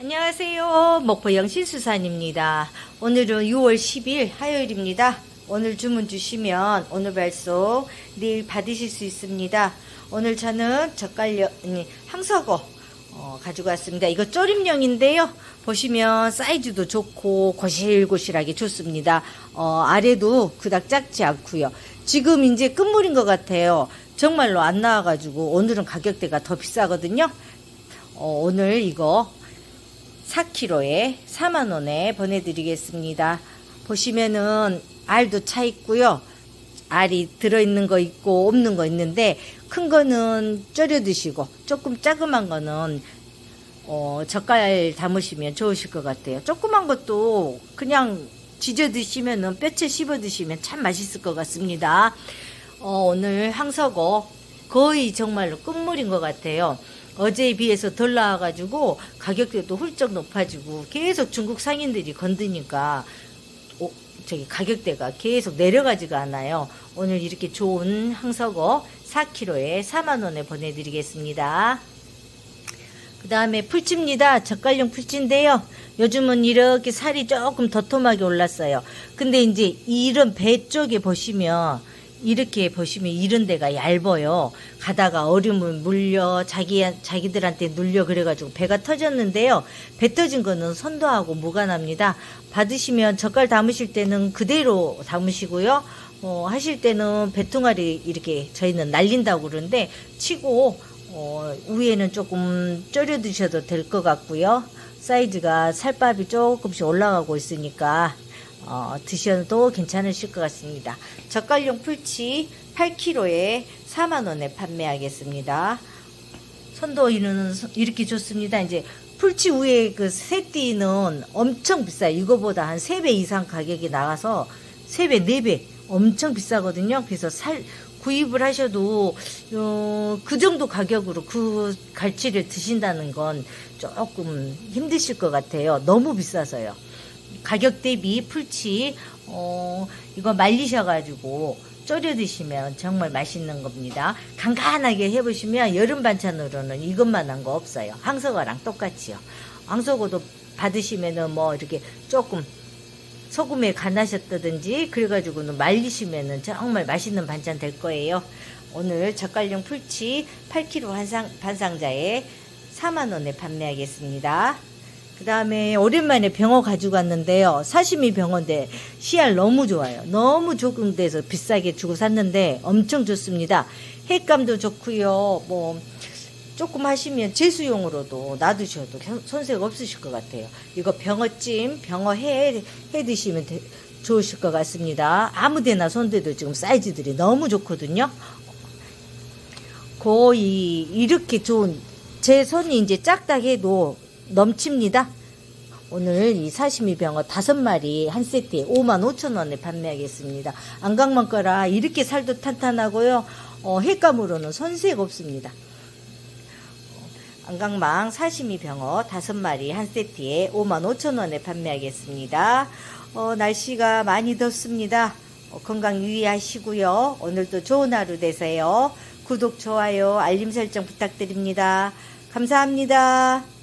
안녕하세요. 목포 영 신수산입니다. 오늘은 6월 10일 화요일입니다. 오늘 주문 주시면 오늘 발송 내일 받으실 수 있습니다. 오늘 저는 젓갈려, 아니, 항서거 어, 가지고 왔습니다. 이거 조림용인데요. 보시면 사이즈도 좋고 고실고실하게 좋습니다. 어, 아래도 그닥 작지 않고요. 지금 이제 끝물인 것 같아요. 정말로 안 나와가지고 오늘은 가격대가 더 비싸거든요. 어, 오늘 이거 4kg에 4만원에 보내드리겠습니다. 보시면은 알도 차 있고요. 알이 들어있는 거 있고 없는 거 있는데 큰 거는 절여 드시고 조금 자그만 거는 어, 젓갈 담으시면 좋으실 것 같아요. 조그만 것도 그냥 지져 드시면은 뼈채 씹어 드시면 참 맛있을 것 같습니다. 어, 오늘 항서고 거의 정말로 끝물인 것 같아요. 어제에 비해서 덜 나와가지고 가격대도 훌쩍 높아지고 계속 중국 상인들이 건드니까 오, 저기 가격대가 계속 내려가지가 않아요. 오늘 이렇게 좋은 항서거 4kg에 4만원에 보내드리겠습니다. 그 다음에 풀치입니다. 젓갈용 풀치인데요. 요즘은 이렇게 살이 조금 도톰하게 올랐어요. 근데 이제 이런 배 쪽에 보시면 이렇게 보시면 이런 데가 얇아요. 가다가 얼음을 물려 자기 자기들한테 눌려 그래가지고 배가 터졌는데요. 배 터진 거는 선도하고 무관합니다. 받으시면 젓갈 담으실 때는 그대로 담으시고요. 어, 하실 때는 배퉁알이 이렇게 저희는 날린다고 그러는데 치고 어, 위에는 조금 졸여 드셔도 될 것 같고요. 사이즈가 살밥이 조금씩 올라가고 있으니까 어, 드셔도 괜찮으실 것 같습니다. 젓갈용 풀치 8kg에 4만원에 판매하겠습니다. 선도이는 이렇게 좋습니다. 이제 풀치 위에 그 새띠는 엄청 비싸요. 이거보다 한 3배 이상 가격이 나가서 3배, 4배 엄청 비싸거든요. 그래서 살, 구입을 하셔도 어, 그 정도 가격으로 그 갈치를 드신다는 건 조금 힘드실 것 같아요. 너무 비싸서요. 가격 대비 풀치 어, 이거 말리셔가지고 졸여 드시면 정말 맛있는 겁니다. 간간하게 해보시면 여름 반찬으로는 이것만 한 거 없어요. 항서거랑 똑같이요. 항서거도 받으시면은 뭐 이렇게 조금 소금에 간하셨다든지 그래가지고는 말리시면은 정말 맛있는 반찬 될 거예요. 오늘 젓갈용 풀치 8kg 한상, 반상자에 4만원에 판매하겠습니다. 그 다음에 오랜만에 병어 가지고 왔는데요. 사시미 병어인데 씨알 너무 좋아요. 너무 적응돼서 비싸게 주고 샀는데 엄청 좋습니다. 횟감도 좋고요. 뭐 조금 하시면 제수용으로도 놔두셔도 손색 없으실 것 같아요. 이거 병어찜, 병어회 해 드시면 되- 좋으실 것 같습니다. 아무데나 손대도 지금 사이즈들이 너무 좋거든요. 거의 이렇게 좋은 제 손이 이제 작다 해도 넘칩니다. 오늘 이 사시미 병어 다섯 마리 한 세트에 5만 5천 원에 판매하겠습니다. 안강만 거라 이렇게 살도 탄탄하고요. 어, 횟감으로는 손색 없습니다. 안강망 사시미 병어 다섯 마리 한 세트에 5만 5천 원에 판매하겠습니다. 어, 날씨가 많이 덥습니다. 어, 건강 유의하시고요. 오늘도 좋은 하루 되세요. 구독, 좋아요, 알림 설정 부탁드립니다. 감사합니다.